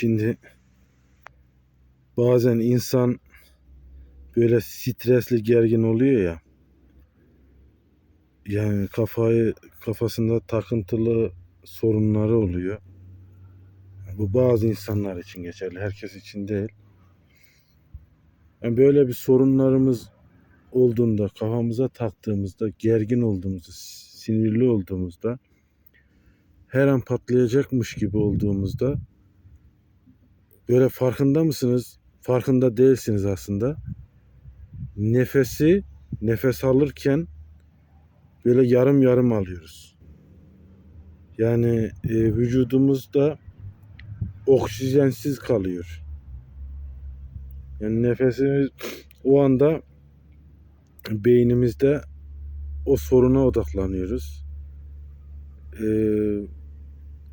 Şimdi bazen insan böyle stresli gergin oluyor ya. Yani kafayı kafasında takıntılı sorunları oluyor. Bu bazı insanlar için geçerli, herkes için değil. Yani böyle bir sorunlarımız olduğunda, kafamıza taktığımızda, gergin olduğumuzda, sinirli olduğumuzda, her an patlayacakmış gibi olduğumuzda böyle farkında mısınız? Farkında değilsiniz aslında. Nefesi nefes alırken böyle yarım yarım alıyoruz. Yani e, vücudumuzda oksijensiz kalıyor. Yani nefesimiz o anda beynimizde o soruna odaklanıyoruz. Ee,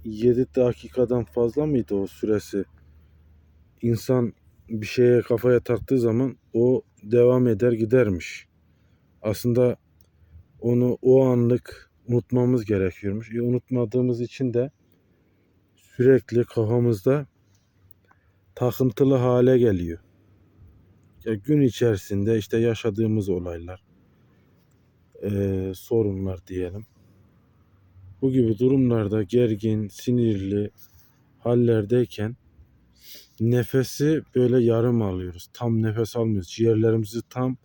7 dakikadan fazla mıydı o süresi? İnsan bir şeye kafaya taktığı zaman o devam eder gidermiş. Aslında onu o anlık unutmamız gerekiyormuş. E, unutmadığımız için de sürekli kafamızda takıntılı hale geliyor. Ya gün içerisinde işte yaşadığımız olaylar, eee, sorunlar diyelim. Bu gibi durumlarda gergin, sinirli hallerdeyken nefesi böyle yarım alıyoruz. Tam nefes almıyoruz. Ciğerlerimizi tam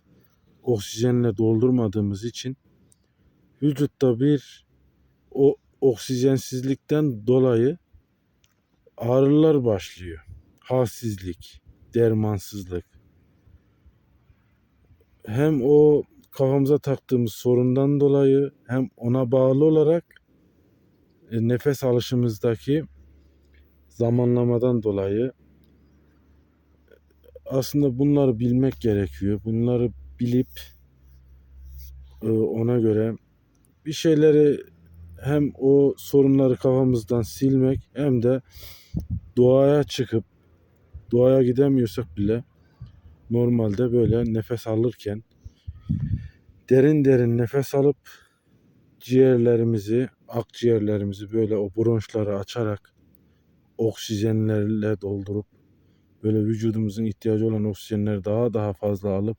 oksijenle doldurmadığımız için vücutta bir o oksijensizlikten dolayı ağrılar başlıyor. Halsizlik, dermansızlık. Hem o kafamıza taktığımız sorundan dolayı hem ona bağlı olarak e, nefes alışımızdaki zamanlamadan dolayı aslında bunları bilmek gerekiyor. Bunları bilip e, ona göre bir şeyleri hem o sorunları kafamızdan silmek hem de doğaya çıkıp doğaya gidemiyorsak bile normalde böyle nefes alırken derin derin nefes alıp ciğerlerimizi, akciğerlerimizi böyle o bronşları açarak oksijenlerle doldurup böyle vücudumuzun ihtiyacı olan oksijenleri daha daha fazla alıp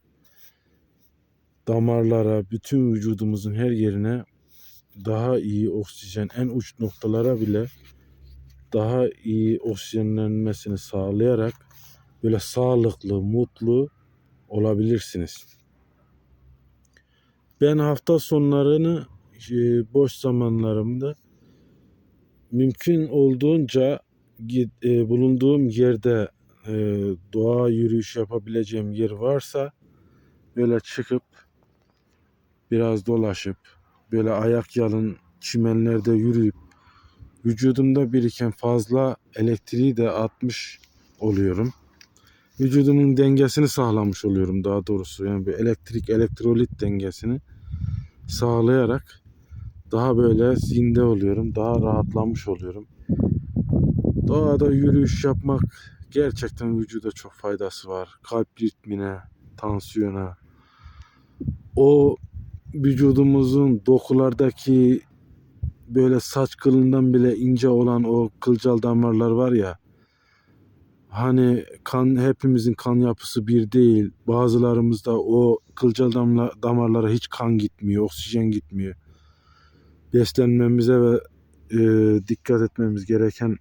damarlara, bütün vücudumuzun her yerine daha iyi oksijen, en uç noktalara bile daha iyi oksijenlenmesini sağlayarak böyle sağlıklı, mutlu olabilirsiniz. Ben hafta sonlarını e, boş zamanlarımda mümkün olduğunca e, bulunduğum yerde e, doğa yürüyüş yapabileceğim yer varsa böyle çıkıp biraz dolaşıp böyle ayak yalın çimenlerde yürüyüp vücudumda biriken fazla elektriği de atmış oluyorum. Vücudumun dengesini sağlamış oluyorum daha doğrusu. Yani bir elektrik elektrolit dengesini sağlayarak daha böyle zinde oluyorum. Daha rahatlamış oluyorum. Doğada yürüyüş yapmak gerçekten vücuda çok faydası var. Kalp ritmine, tansiyona, o vücudumuzun dokulardaki böyle saç kılından bile ince olan o kılcal damarlar var ya. Hani kan hepimizin kan yapısı bir değil. Bazılarımızda o kılcal damla, damarlara hiç kan gitmiyor, oksijen gitmiyor. Beslenmemize ve e, dikkat etmemiz gereken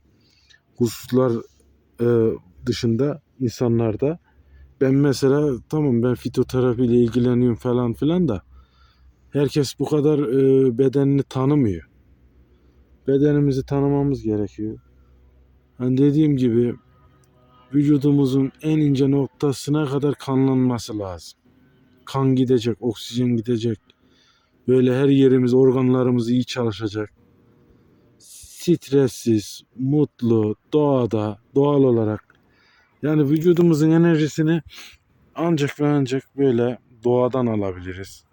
hususlar e, dışında insanlarda ben mesela tamam ben fitoterapiyle ilgileniyorum falan filan da herkes bu kadar e, bedenini tanımıyor. Bedenimizi tanımamız gerekiyor. Hani dediğim gibi vücudumuzun en ince noktasına kadar kanlanması lazım. Kan gidecek, oksijen gidecek. Böyle her yerimiz, organlarımız iyi çalışacak. Stressiz, mutlu, doğada, doğal olarak. Yani vücudumuzun enerjisini ancak ve ancak böyle doğadan alabiliriz.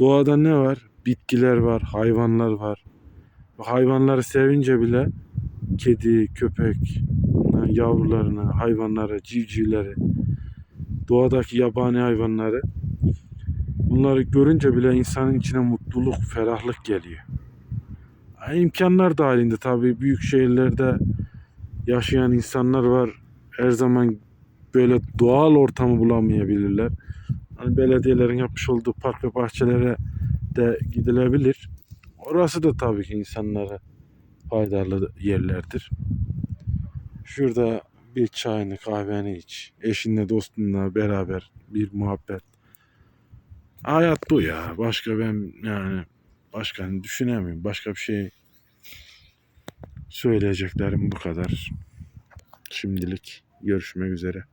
Doğada ne var? Bitkiler var, hayvanlar var. Hayvanları sevince bile kedi, köpek, yavrularını, hayvanları, civcivleri, doğadaki yabani hayvanları bunları görünce bile insanın içine mutluluk, ferahlık geliyor. İmkanlar dahilinde tabii büyük şehirlerde yaşayan insanlar var. Her zaman böyle doğal ortamı bulamayabilirler. Hani belediyelerin yapmış olduğu park ve bahçelere de gidilebilir. Orası da tabii ki insanlara faydalı yerlerdir. Şurada bir çayını kahveni iç. Eşinle dostunla beraber bir muhabbet. Hayat bu ya. Başka ben yani başka hani düşünemiyorum. Başka bir şey söyleyeceklerim bu kadar. Şimdilik görüşmek üzere.